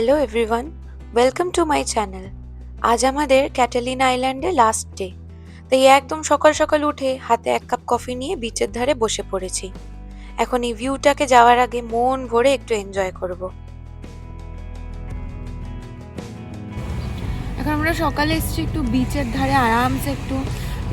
Hello everyone welcome to my channel আজ আমাদের Katalin আইল্যান্ডে লাস্ট ডে তাই একদম সকাল সকাল উঠে হাতে এক কাপ কফি নিয়ে বিচের ধারে বসে পড়েছি। এখন এই ভিউটাকে যাওয়ার আগে মন ভরে একটু এনজয় করব। এখন আমরা সকালে এসেছি একটু বিচের ধারে, আরামসে একটু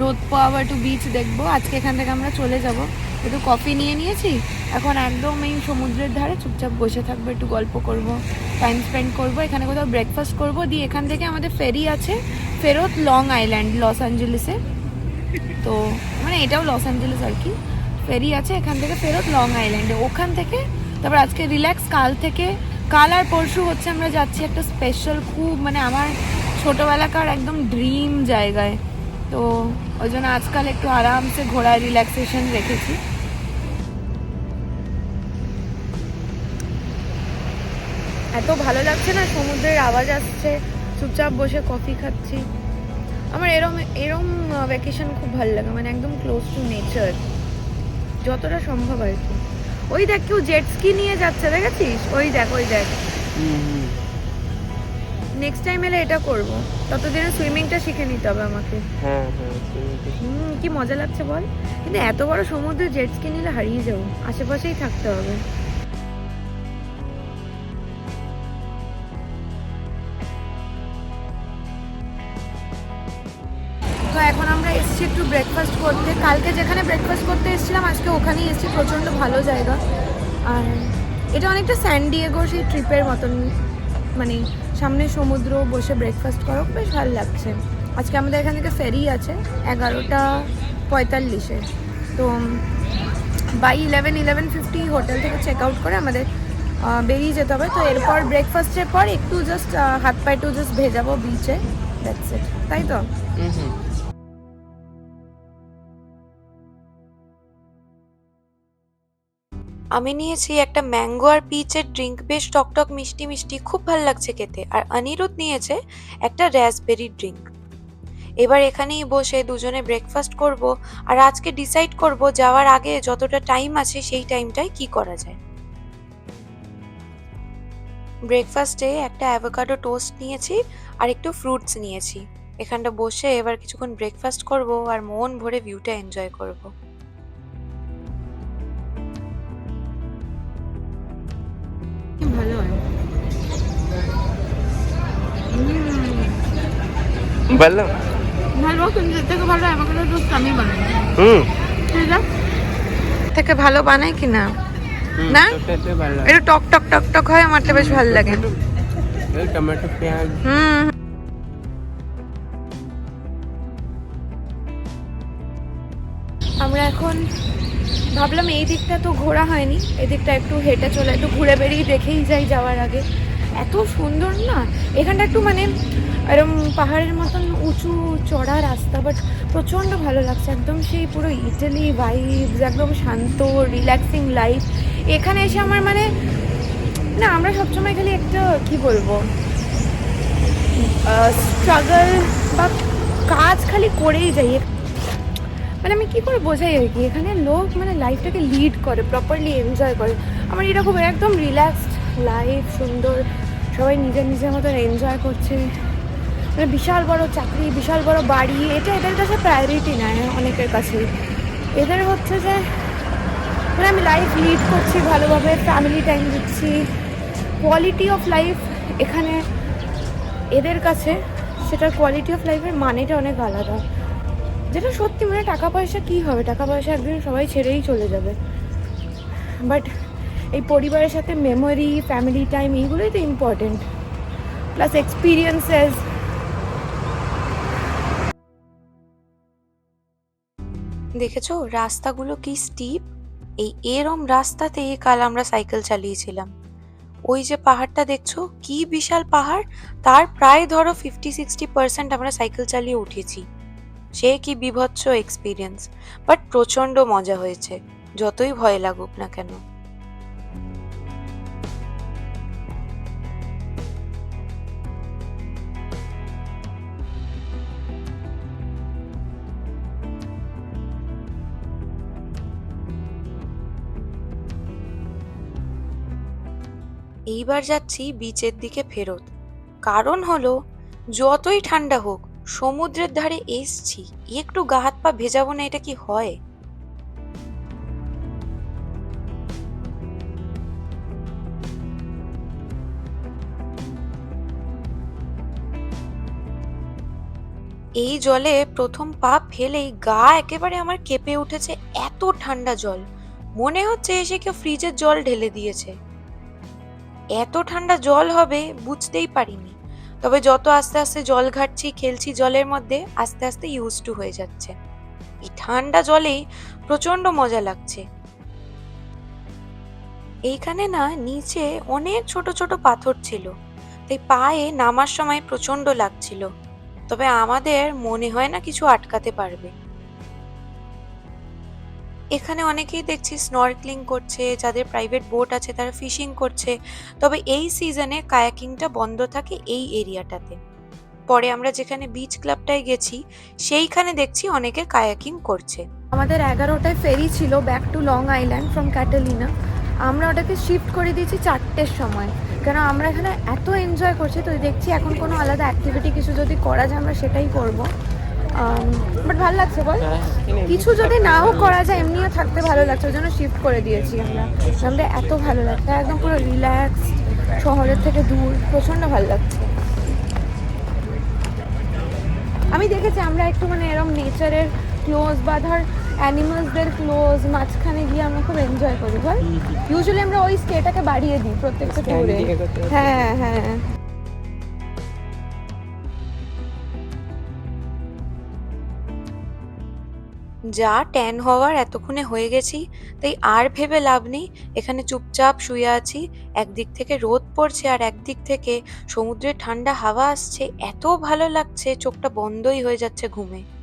রোদ পাওয়া একটু বিচ দেখব। আজকে এখান থেকে আমরা চলে যাব। একটু কফি নিয়ে নিয়েছি। এখন একদম এই সমুদ্রের ধারে চুপচাপ বসে থাকব, একটু গল্প করব টাইম স্পেন্ড করব, এখানে কোথাও ব্রেকফাস্ট করব, দিয়ে এখান থেকে আমাদের ফেরি আছে, ফেরত লং আইল্যান্ড লস অ্যাঞ্জেলেসে তো মানে এটাও লস অ্যাঞ্জেলেস আর কি। ফেরি আছে, এখান থেকে ফেরত লং আইল্যান্ডে ওখান থেকে, তারপর আজকে রিল্যাক্স কাল থেকে, কাল আর পরশু হচ্ছে আমরা যাচ্ছি একটা স্পেশাল খুব মানে আমার ছোটোবেলাকার একদম ড্রিম জায়গায়। তো, ওই জন্য আজকাল একটু আরামসে ঘোরার রিল্যাক্সেশন রেখেছি। এত ভালো লাগছে না সমুদ্রের আওয়াজ আসছে চুপচাপ বসে কফি খাচ্ছি। আমার এরম এরম ভ্যাকেশন খুব ভালো লাগে মানে একদম ক্লোজ টু নেচার যতটা সম্ভব আর কি। ওই দেখ কেউ জেট স্কি নিয়ে যাচ্ছে দেখেছিস? ওই দেখ ওই দেখ। নেক্সট টাইম এলে এটা করব। ততদিনে সুইমিংটা শিখে নিতে হবে আমাকে। হ্যাঁ হ্যাঁ হুম কি মজা লাগছে বল। কিন্তু এত বড় সমুদ্রে জেট স্কি নিলে হারিয়ে যাব। আশেপাশেই থাকতে হবে। তো এখন আমরা এসেছি একটু ব্রেকফাস্ট করতে। কালকে যেখানে ব্রেকফাস্ট করতে এসেছিলাম, আজকে ওখানেই এসেছি, প্রচণ্ড ভালো জায়গা। আর এটা অনেকটা স্যান্ডিয়েগো সেই ট্রিপের মতন মানে সামনে সমুদ্র, বসে ব্রেকফাস্ট করো, বেশ ভালো লাগছে। আজকে আমাদের এখান থেকে ফেরি আছে, এগারোটা পঁয়তাল্লিশে। তো by eleven eleven fifty hotel থেকে চেক আউট করে আমাদের বেরিয়ে যেতে হবে। তো এরপর ব্রেকফাস্টের পর একটু জাস্ট হাত পা একটু জাস্ট ভেজাবো বিচে দ্যাটস ইট তাই তো? আমি নিয়েছি একটা ম্যাঙ্গো আর পিচের ড্রিঙ্ক বেশ টকটক মিষ্টি মিষ্টি, খুব ভালো লাগছে খেতে। আর অনিরুদ্ধ নিয়েছে একটা র্যাসবেরি ড্রিঙ্ক এবার এখানেই বসে দুজনে ব্রেকফাস্ট করব আর আজকে ডিসাইড করব যাওয়ার আগে যতটা টাইম আছে সেই টাইমটায় কি করা যায়। ব্রেকফাস্টে একটা অ্যাভোকাডো টোস্ট নিয়েছি আর একটু ফ্রুটস নিয়েছি। এখানটা বসে এবার কিছুক্ষণ ব্রেকফাস্ট করব আর মন ভরে ভিউটা এনজয় করব। হুম। থেকে ভালো বানাই কি না। একটু টক টক টক টক হয় আমার বেশ ভালো লাগে। এই টমেটো পেঁয়াজ। হুম। আমরা এখন ভাবলাম এই দিকটা তো ঘোরা হয়নি এই দিকটা একটু হেঁটে চলে একটু ঘুরে বেরিয়ে দেখেই যাই যাওয়ার আগে। এত সুন্দর না? এখানটা একটু মানে এরম পাহাড়ের মতন উঁচু চড়া রাস্তা বাট প্রচণ্ড ভালো লাগছে। একদম সেই পুরো ইটালি ভাইবস একদম শান্ত রিল্যাক্সিং লাইফ এখানে এসে আমার মানে না, আমরা সবসময় খালি একটা, কি বলব? স্ট্রাগল বা কাজ খালি করেই যাই। মানে আমি কী করে বোঝাই আর কি? এখানে লোক মানে লাইফটাকে লিড করে প্রপারলি এনজয় করে। আমার খুব একদম রিল্যাক্সড লাইফ সুন্দর সবাই নিজের নিজের মতন এনজয় করছে। মানে বিশাল বড় চাকরি, বিশাল বড় বাড়ি, এটা এদের কাছে প্রায়োরিটি নেয় অনেকের কাছে। এদের হচ্ছে যে মানে আমি লাইফ লিড করছি ভালোভাবে ফ্যামিলি টাইম দিচ্ছি। কোয়ালিটি অফ লাইফ এখানে এদের কাছে, সেটার কোয়ালিটি অফ লাইফের মানেটা অনেক আলাদা। যেটা সত্যি মানে টাকা পয়সা কী হবে? টাকা পয়সা একদিন সবাই ছেড়েই চলে যাবে। বাট এই পরিবারের সাথে মেমোরি ফ্যামিলি টাইম এইগুলোই তো ইম্পর্টেন্ট প্লাস এক্সপিরিয়েন্সেস দেখেছ, রাস্তাগুলো কি স্টিপ এই এরম রাস্তাতে কাল আমরা সাইকেল চালিয়েছিলাম। ওই যে পাহাড়টা দেখছ, কি বিশাল পাহাড়? তার প্রায় ধরো ফিফটি সিক্সটি পার্সেন্ট আমরা সাইকেল চালিয়ে উঠেছি। সে কি বিভৎস এক্সপিরিয়েন্স বাট প্রচণ্ড মজা হয়েছে, যতই ভয় লাগুক না কেন। এইবার যাচ্ছি বিচের দিকে ফেরত। কারণ হলো, যতই ঠান্ডা হোক, সমুদ্রের ধারে এসছি, একটু গা হাত পা ভেজাবো না এটা কি হয়? এই জলে প্রথম পা ফেলেই গা একেবারে আমার কেঁপে উঠেছে এত ঠান্ডা জল। মনে হচ্ছে এসে কেউ ফ্রিজের জল ঢেলে দিয়েছে। এত ঠান্ডা জল হবে, বুঝতেই পারিনি। তবে যত আস্তে আস্তে জল ঘাটছি, খেলছি জলের মধ্যে, আস্তে আস্তে ইউজ টু হয়ে যাচ্ছে। এই ঠান্ডা জলেই প্রচণ্ড মজা লাগছে। এইখানে না, নিচে অনেক ছোট ছোট পাথর ছিল। তাই পায়ে নামার সময় প্রচণ্ড লাগছিল। তবে আমাদের মনে হয় না কিছু আটকাতে পারবে। এখানে অনেকেই দেখছি স্নরকেলিং করছে, যাদের প্রাইভেট বোট আছে তারা ফিশিং করছে। তবে এই সিজনে কায়াকিংটা বন্ধ থাকে এই এরিয়াটাতে পরে আমরা যেখানে বিচ ক্লাবটায় গেছি, সেইখানে দেখছি অনেকে কায়াকিং করছে। আমাদের এগারোটায় ফেরি ছিল back to Long Island from Catalina আমরা ওটাকে শিফট করে দিয়েছি চারটের সময়। কেন আমরা এখানে এত এনজয় করছি, তো দেখছি এখন কোনো আলাদা অ্যাক্টিভিটি কিছু যদি করা যায়, আমরা সেটাই করব। বাট ভালো লাগছে বল? কিছু যদি নাও করা যায় এমনিও থাকতে ভালো লাগছে ওই জন্য শিফট করে দিয়েছি আমরা। আমাদের এত ভালো লাগছে একদম পুরো রিল্যাক্স শহরের থেকে দূর প্রচণ্ড ভালো লাগছে। আমি দেখেছি আমরা একটু মানে এরকম নেচারের ক্লোজ বা ধর অ্যানিমালসদের ক্লোজ মাঝখানে গিয়ে আমরা খুব এনজয় করি বল? ইউজুয়ালি আমরা ওই স্টেটাকে বাড়িয়ে দিই প্রত্যেকটা ট্যুরে। হ্যাঁ হ্যাঁ। যা ট্যান হওয়ার এতক্ষণে হয়ে গেছি, তাই আর ভেবে লাভ নেই। এখানে চুপচাপ শুয়ে আছি, একদিক থেকে রোদ পড়ছে আর একদিক থেকে সমুদ্রের ঠান্ডা হাওয়া আসছে। এত ভালো লাগছে, চোখটা বন্ধই হয়ে যাচ্ছে ঘুমে।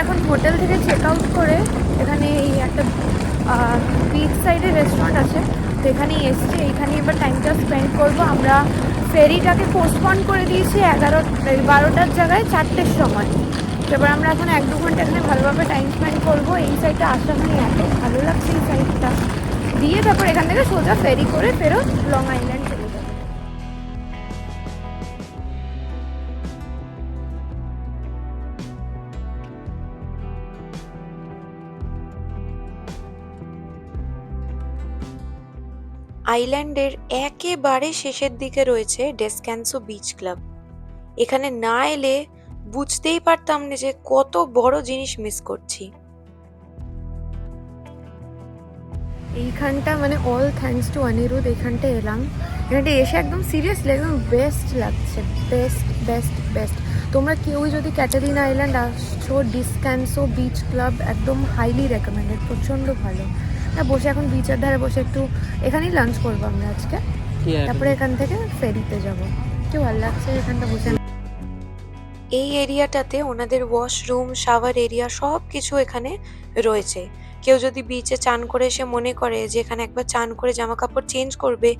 এখন হোটেল থেকে চেক আউট করে এখানে এই একটা বিচ সাইডে রেস্টুরেন্ট আছে। তো এখানেই এসছি। এইখানে এবার টাইমটা স্পেন্ড করব। আমরা ফেরিটাকে পোস্টপন করে দিয়েছি এগারো বারোটার জায়গায় চারটের সময়। তো এবার আমরা এখন এক দু ঘণ্টা এখানে ভালোভাবে টাইম স্পেন্ড করব। এই সাইডটা আসা মানে এত ভালো লাগছে এই সাইডটা দিয়ে তারপর এখান থেকে সোজা ফেরি করে ফেরত লং আইল্যান্ড আইল্যান্ডের একেবারে শেষের দিকে রয়েছে ডেসক্যান্সো বিচ ক্লাব। এখানে না এলে বুঝতেই পারতাম না যে কত বড় জিনিস মিস করছি। এইখানটা মানে অল থ্যাঙ্কস টু অনিরুদ্ধ এইখানটা এলাম। এখানটা এসে একদম সিরিয়াসলি একদম বেস্ট লাগছে। বেস্ট বেস্ট বেস্ট তোমরা কেউই যদি ক্যাটারিন আইল্যান্ড আসছো, ডিসক্যান্সো বিচ ক্লাব একদম হাইলি রেকমেন্ডেড প্রচণ্ড ভালো। হ্যাঁ বসে এখন বিচের ধারে বসে একটু এখানেই লাঞ্চ করব আমরা আজকে। তারপরে এখান থেকে ফেরিতে যাব। কি ভালো লাগছে এখানটা বসে। এই এরিয়াটাতে ওনাদের ওয়াশরুম শাওয়ার এরিয়া সব কিছু এখানে রয়েছে। কেউ যদি বিচে চান করে এসে মনে করে যে এখানে একবার চান করে জামা কাপড় চেঞ্জ করবে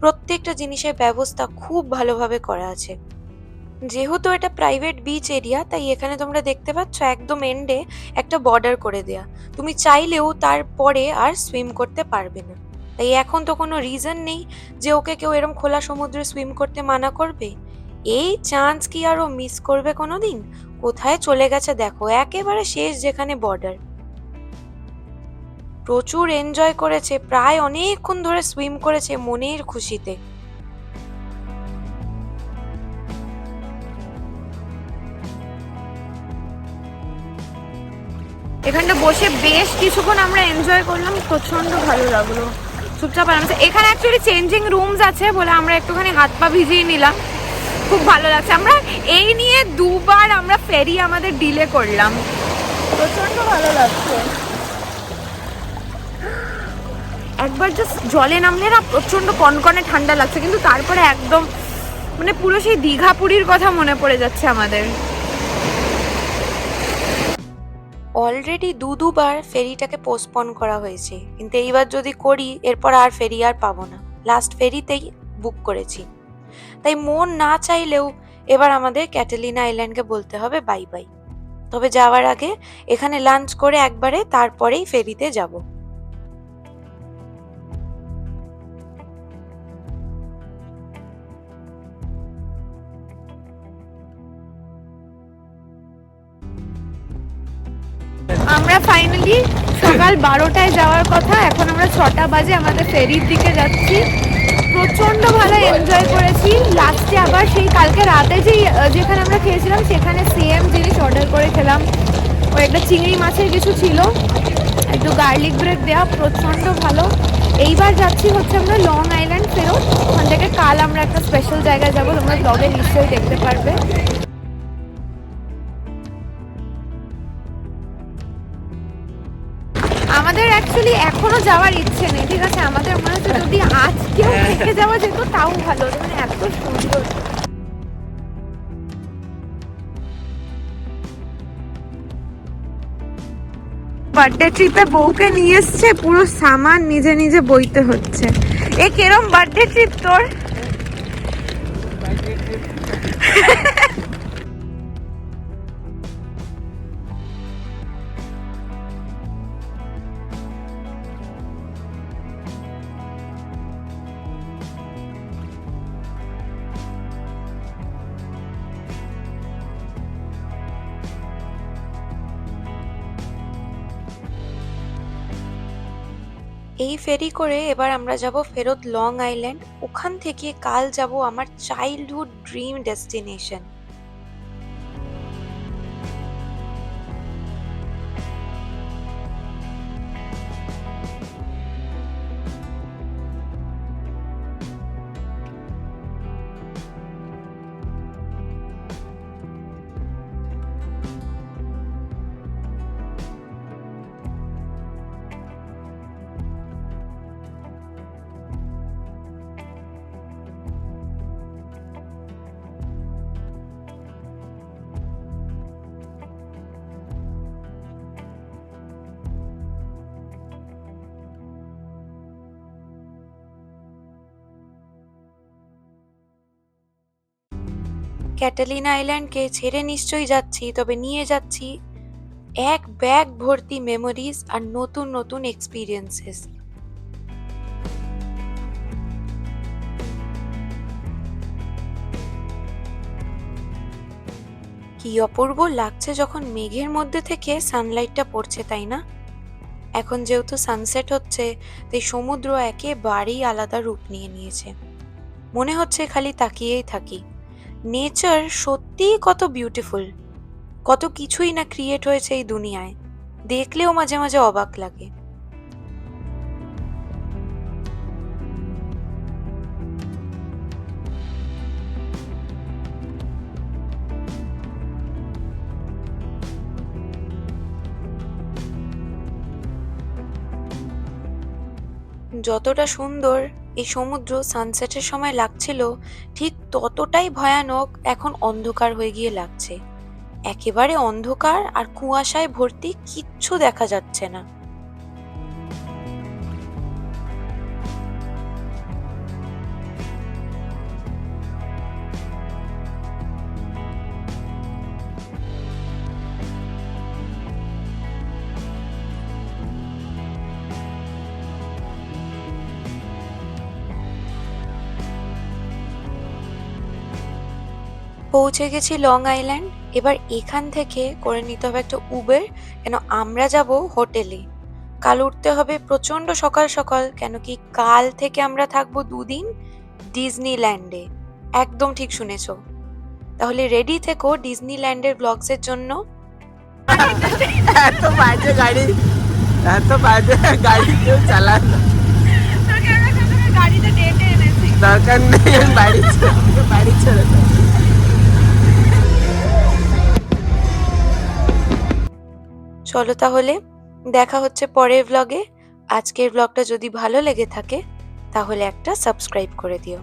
প্রত্যেকটা জিনিসের ব্যবস্থা খুব ভালোভাবে করা আছে। যেহেতু এটা প্রাইভেট বিচ এরিয়া তাই এখানে তোমরা দেখতে পাচ্ছ একদম এন্ডে একটা বর্ডার করে দেয়া। তুমি চাইলেও তারপরে আর সুইম করতে পারবে না। তাই এখন তো কোনো রিজন নেই যে ওকে কেউ এরম খোলা সমুদ্রে সুইম করতে মানা করবে। এই চান্স কি আর ও মিস করবে কোনো দিন কোথায় চলে গেছে দেখো, একেবারে শেষ যেখানে বর্ডার প্রচুর এনজয় করেছে, প্রায় অনেকক্ষণ ধরে সুইম করেছে মনের খুশিতে। এখানটা বসে বেশ কিছুক্ষণ আমরা এনজয় করলাম প্রচণ্ড ভালো লাগল। চুপচাপ আরামসে। এখানে অ্যাকচুয়ালি চেঞ্জিং রুমস আছে বলে আমরা একটুখানি হাত পা ভিজিয়ে নিলাম। খুব ভালো লাগছে। আমরা এই নিয়ে দুবার আমরা ফেরি আমাদের ডিলে করলাম। প্রচণ্ড ভালো লাগছে। একবার জাস্ট জলে নামলে না প্রচণ্ড কনকনে ঠান্ডা লাগছে, কিন্তু তারপরে একদম মানে পুরো সেই দীঘা পুরীর কথা মনে পড়ে যাচ্ছে আমাদের। অলরেডি দু দুবার ফেরিটাকে পোস্টপন করা হয়েছে। কিন্তু এইবার যদি করি, এরপর আর ফেরি আর পাবো না। লাস্ট ফেরিতেই বুক করেছি। তাই মন না চাইলেও এবার আমাদের ক্যাটালিনা আইল্যান্ডকে বলতে হবে বাই বাই তবে যাওয়ার আগে এখানে লাঞ্চ করে একবারে তারপরেই ফেরিতে যাব। ফাইনালি সকাল বারোটায় যাওয়ার কথা, এখন আমরা ছটা বাজে আমাদের ফেরির দিকে যাচ্ছি। প্রচণ্ড ভালো এনজয় করেছি। লাস্টে আবার সেই কালকে রাতে যেই যেখানে আমরা খেয়েছিলাম, সেখানে সেম জিনিস অর্ডার করে খেলাম। ওই একটা চিংড়ি মাছের কিছু ছিল। একটু গার্লিক ব্রেড দেওয়া প্রচণ্ড ভালো। এইবার যাচ্ছি হচ্ছে আমরা লং আইল্যান্ড ফেরত। ওখান থেকে কাল আমরা একটা স্পেশাল জায়গায় যাব, তোমরা ব্লগে নিশ্চয়ই দেখতে পারবে। অ্যাকচুয়ালি এখনও যাওয়ার ইচ্ছে নেই। ঠিক আছে আমাদের মনে হচ্ছে যদি আজকেও থেকে যাওয়া যেত তাও ভালো মানে এত সুন্দর। বার্থডে ট্রিপে বউকে নিয়ে এসছে পুরো সামান নিজে নিজে বইতে হচ্ছে। এ কেরম বার্থডে ট্রিপ তোর? এই ফেরি করে এবার আমরা যাব ফেরত লং আইল্যান্ড। ওখান থেকে কাল যাব আমার চাইল্ডহুড ড্রিম ডেস্টিনেশন ক্যাটালিনা আইল্যান্ডকে ছেড়ে নিশ্চয়ই যাচ্ছি, তবে নিয়ে যাচ্ছি এক ব্যাগ ভর্তি মেমোরিজ আর নতুন নতুন এক্সপিরিয়েন্সেস কি অপূর্ব লাগছে যখন মেঘের মধ্যে থেকে সানলাইটটা পড়ছে, তাই না? এখন যেহেতু সানসেট হচ্ছে, তাই সমুদ্র একেবারেই আলাদা রূপ নিয়ে নিয়েছে। মনে হচ্ছে খালি তাকিয়েই থাকি। নেচার সত্যিই কত বিউটিফুল। কত কিছুই না ক্রিয়েট হয়েছে এই দুনিয়ায়। দেখলেও মাঝে মাঝে অবাক লাগে। যতটা সুন্দর এই সমুদ্র সানসেটের সময় লাগছিল, ঠিক ততটাই ভয়ানক এখন অন্ধকার হয়ে গিয়ে লাগছে। একেবারে অন্ধকার আর কুয়াশায় ভর্তি কিচ্ছু দেখা যাচ্ছে না। পৌঁছে গেছি লং আইল্যান্ড। এবার এখান থেকে করে নিতে হবে একটা উবের কেন আমরা যাব হোটেলে। কাল উঠতে হবে প্রচণ্ড সকাল সকাল কেন কি কাল থেকে আমরা থাকব দুদিন ডিজনিল্যান্ডে। একদম ঠিক শুনেছ। তাহলে রেডি থেকো ডিজনিল্যান্ডের ব্লগসের জন্য। এত বাজে গাড়ি এত বাজে গাড়ি কেউ চালায় না। গাড়িতে ডেটে এনেছি। দরকার নেই বাড়ি ছেড়ে বাড়ি ছেড়ে চলো তাহলে, দেখা হচ্ছে পরের ব্লগে আজকের ব্লগটা যদি ভালো লেগে থাকে, তাহলে একটা সাবস্ক্রাইব করে দিও।